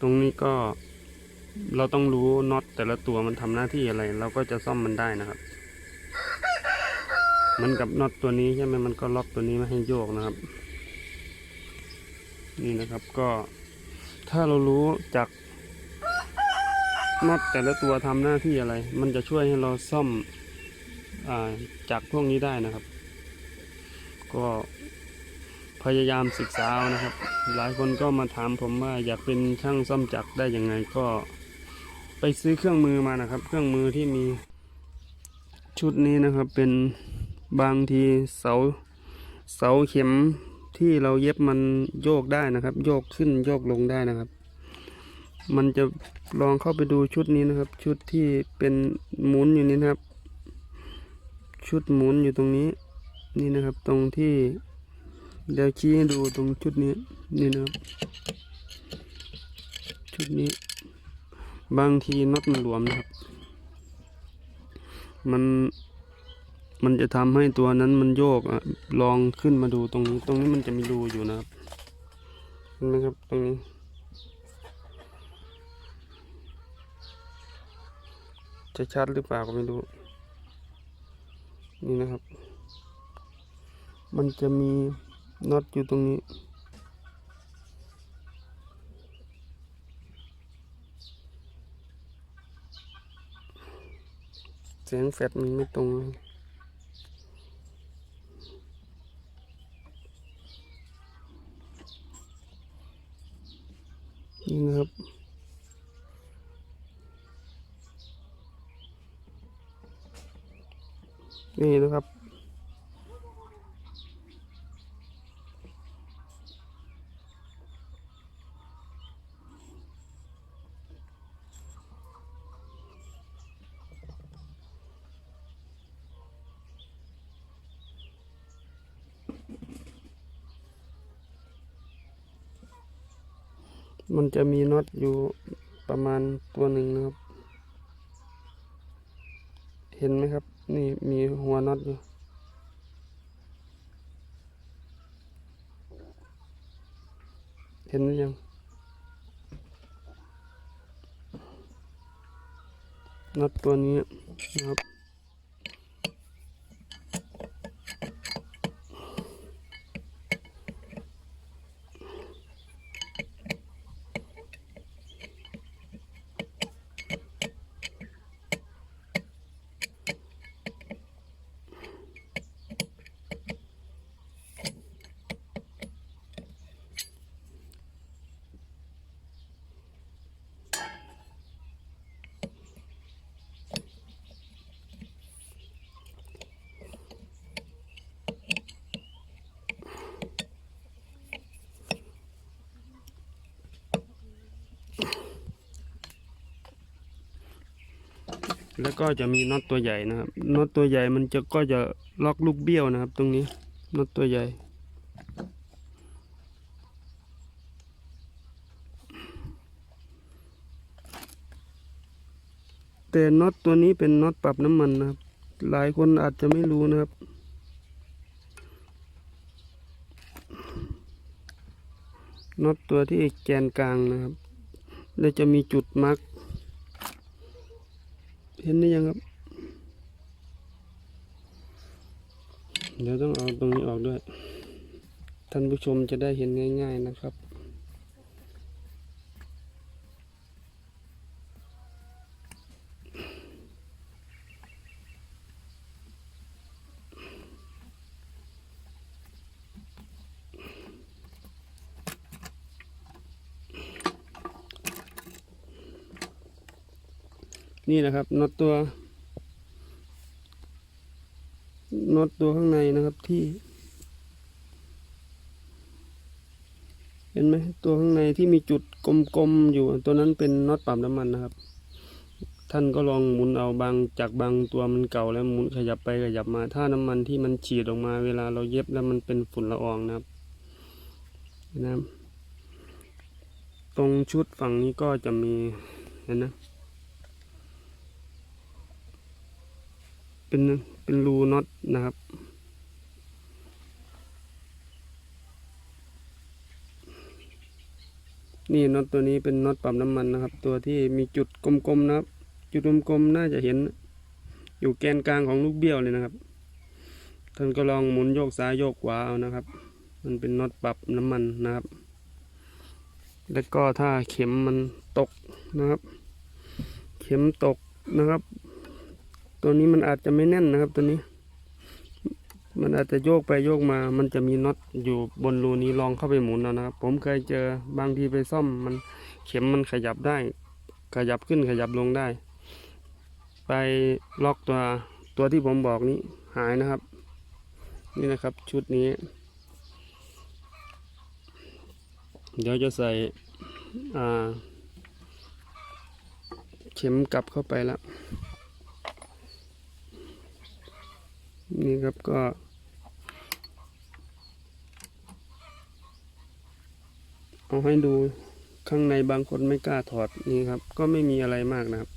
ตรงนี้ก็เราต้องรู้น็อตแต่ละตัวมันทำหน้าที่อะไร เราก็จะซ่อมมันได้นะครับ มันกับน็อตตัวนี้ใช่ไหมมันก็ล็อกตัวนี้ไม่ให้โยกนะครับ นี่นะครับก็ถ้าเรารู้จากน็อตแต่ละตัวทำหน้าที่อะไร มันจะช่วยให้เราซ่อมอจากพวกนี้ได้นะครับ ก็ พยายามศึกษานะครับ หลายคนก็มาถามผมว่าอยากเป็นช่างซ่อมจักรได้ยังไงก็ไปซื้อเครื่องมือมานะครับ เครื่องมือที่มีชุดนี้นะครับเป็นบางทีเสาเสาเข็มที่เราเย็บมันโยกได้นะครับ โยกขึ้นโยกลงได้นะครับ มันจะลองเข้าไปดูชุดนี้นะครับ ชุดที่เป็นหมุนอยู่นี้นะครับ ชุดหมุนอยู่ตรงนี้นี่นะครับ ตรงที่ เดี๋ยวชี้ให้ดูตรงชุดนี้นี่นะครับ ชุดนี้ บางทีน็อตมันหลวมนะครับ มันมันจะทำให้ตัวนั้นมันโยกอะลองขึ้นมาดูตรงนี้ตรงนี้มันจะมีรูอยู่นะครับเห็นไหมครับตรงนี้ จะชัดหรือเปล่าก็ไม่รู้ นี่นะครับ มันจะมี น็อตอยู่ตรงนี้ เสียงแฟดมันไม่ตรงนี่นะครับนี่นะครับ มันจะมีน็อตอยู่ประมาณตัวหนึ่งนะครับ เห็นไหมครับ นี่มีหัวน็อตอยู่เห็นหรือยัง น็อตตัวนี้นะครับ แล้วก็จะมีน็อตตัวใหญ่นะครับน็อตตัวใหญ่มันจะก็จะล็อกลูกเบี้ยวนะครับ ตรงนี้น็อตตัวใหญ่ แต่น็อตตัวนี้เป็นน็อตปรับน้ำมันนะครับ หลายคนอาจจะไม่รู้นะครับน็อตตัวที่แกนกลางนะครับ แล้วจะมีจุดมาร์ก เห็นหรือยังครับ เดี๋ยวต้องเอาตรงนี้ออกด้วย ท่านผู้ชมจะได้เห็นง่าย ๆนะครับ นี่นะครับน็อตตัวน็อตตัวข้างในนะครับที่ เห็นไหมตัวข้างในที่มีจุดกลมๆอยู่ ตัวนั้นเป็นน็อตปั๊มน้ำมันนะครับ ท่านก็ลองหมุนเอาบางจากบางตัวมันเก่าแล้วหมุนขยับไปขยับมา ถ้าน้ำมันที่มันฉีดออกมา เวลาเราเย็บแล้วมันเป็นฝุ่นละอองนะครับนะครับ ตรงชุดฝั่งนี้ก็จะมีเห็นนะ เป็นเป็นรูน็อตนะครับ นี่น็อตตัวนี้เป็นน็อตปรับน้ำมันนะครับ ตัวที่มีจุดกลมๆนะครับ จุดกลมๆน่าจะเห็น อยู่แกนกลางของลูกเบี้ยวเลยนะครับท่านก็ลองหมุนโยกซ้ายโยกขวาเอานะครับ มันเป็นน็อตปรับน้ำมันนะครับ แล้วก็ถ้าเข็มมันตกนะครับ เข็มตกนะครับ ตัวนี้มันอาจจะไม่แน่นนะครับ ตัวนี้ มันอาจจะโยกไปโยกมา มันจะมีน็อตอยู่บนรูนี้ลองเข้าไปหมุนเอานะครับ ผมเคยเจอบางทีไปซ่อมมันเข็มมันขยับได้ ขยับขึ้นขยับลงได้ ไปล็อกตัวตัวที่ผมบอกนี้หายนะครับ นี่นะครับชุดนี้ เดี๋ยวจะใส่เข็มกลับเข้าไปแล้ว นี่ครับก็ เอาให้ดูข้างในบางคนไม่กล้าถอดนี่ครับ ก็ไม่มีอะไรมากนะครับ